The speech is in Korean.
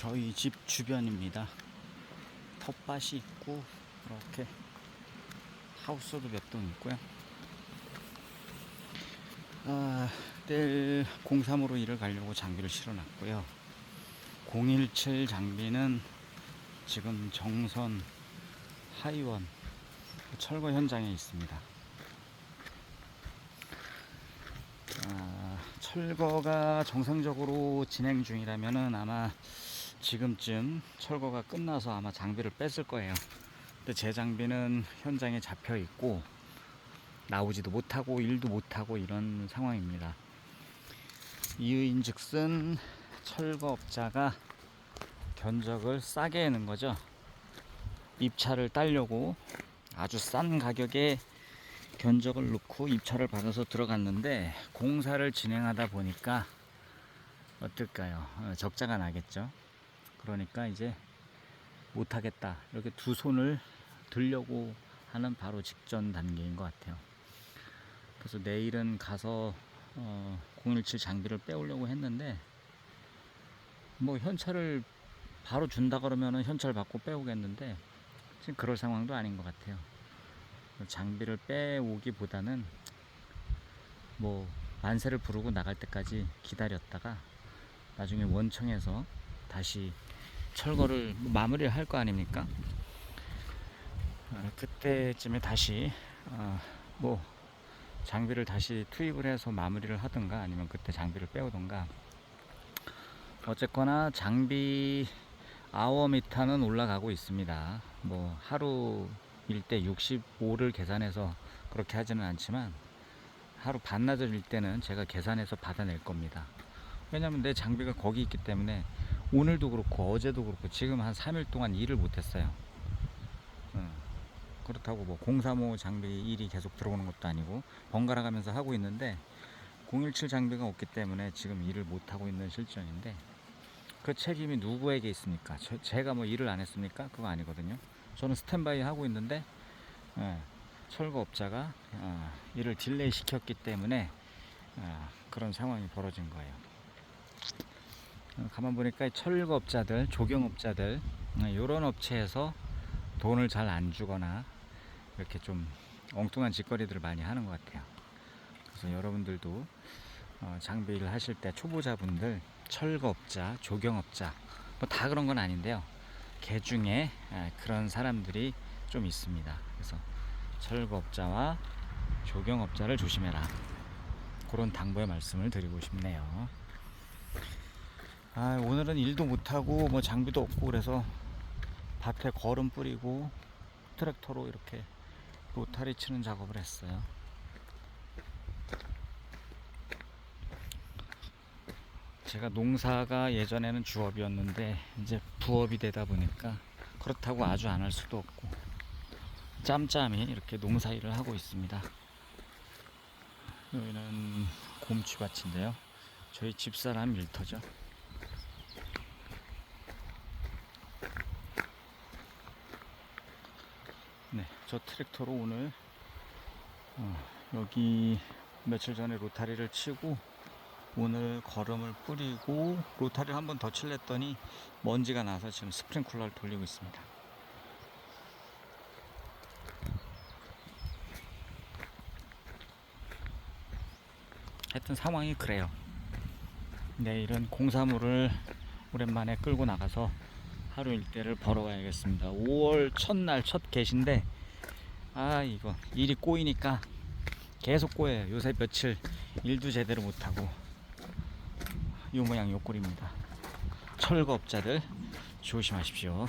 저희 집 주변입니다. 텃밭이 있고 이렇게 하우스도 몇 동 있고요. 아, 내일 03으로 일을 가려고 장비를 실어놨고요. 017 장비는 지금 정선 하이원 철거 현장에 있습니다. 아, 철거가 정상적으로 진행 중이라면은 아마 지금쯤 철거가 끝나서 아마 장비를 뺐을 거예요. 근데 제 장비는 현장에 잡혀 있고 나오지도 못하고 일도 못하고 이런 상황입니다. 이유인 즉슨 철거업자가 견적을 싸게 내는 거죠. 입찰을 따려고 아주 싼 가격에 견적을 넣고 입찰을 받아서 들어갔는데 공사를 진행하다 보니까 어떨까요? 어, 적자가 나겠죠. 그러니까 이제 못하겠다. 이렇게 두 손을 들려고 하는 바로 직전 단계인 것 같아요. 그래서 내일은 가서 어, 017 장비를 빼오려고 했는데 뭐 현찰을 바로 준다 그러면은 현찰 받고 빼오겠는데 지금 그럴 상황도 아닌 것 같아요. 장비를 빼오기보다는 뭐 만세를 부르고 나갈 때까지 기다렸다가 나중에 원청에서 다시 철거를 마무리를 할 거 아닙니까? 어, 그때쯤에 다시 어, 뭐 장비를 다시 투입을 해서 마무리를 하든가 아니면 그때 장비를 빼오든가 어쨌거나 장비 아워미터는 올라가고 있습니다. 뭐 하루 일때 65를 계산해서 그렇게 하지는 않지만 하루 반나절 일 때는 제가 계산해서 받아낼 겁니다. 왜냐면 내 장비가 거기 있기 때문에 오늘도 그렇고 어제도 그렇고 지금 한 3일 동안 일을 못했어요. 응. 그렇다고 뭐 035 장비 일이 계속 들어오는 것도 아니고 번갈아 가면서 하고 있는데 017 장비가 없기 때문에 지금 일을 못 하고 있는 실정인데 그 책임이 누구에게 있습니까? 저- 제가 뭐 일을 안 했습니까? 그거 아니거든요. 저는 스탠바이 하고 있는데 예, 철거업자가 어, 일을 딜레이 시켰기 때문에 어, 그런 상황이 벌어진 거예요. 어, 가만 보니까 이 철거업자들, 조경업자들 이런 업체에서 돈을 잘 안 주거나 이렇게 좀 엉뚱한 짓거리들을 많이 하는 것 같아요. 그래서 여러분들도 어, 장비 일을 하실 때 초보자분들 철거업자, 조경업자 뭐 다 그런 건 아닌데요. 개 중에 에, 그런 사람들이 좀 있습니다. 그래서 철거업자와 조경업자를 조심해라. 그런 당부의 말씀을 드리고 싶네요. 아, 오늘은 일도 못하고 뭐 장비도 없고 그래서 밭에 거름 뿌리고 트랙터로 이렇게 로타리 치는 작업을 했어요. 제가 농사가 예전에는 주업이었는데 이제 부업이 되다 보니까 그렇다고 아주 안 할 수도 없고 짬짬이 이렇게 농사 일을 하고 있습니다. 여기는 곰취밭인데요. 저희 집사람 일터죠. 네, 저 트랙터로 오늘 어, 여기 며칠 전에 로타리를 치고 오늘 거름을 뿌리고 로타리를 한 번 더 칠랬더니 먼지가 나서 지금 스프링클러를 돌리고 있습니다. 하여튼 상황이 그래요. 내일은 공사물을 오랜만에 끌고 나가서 하루 일대를 벌어가야겠습니다. 5월 첫날 첫 개신데 아 이거 일이 꼬이니까 계속 꼬여요. 요새 며칠 일도 제대로 못하고 요 모양 요 꼴입니다. 철거업자들 조심하십시오.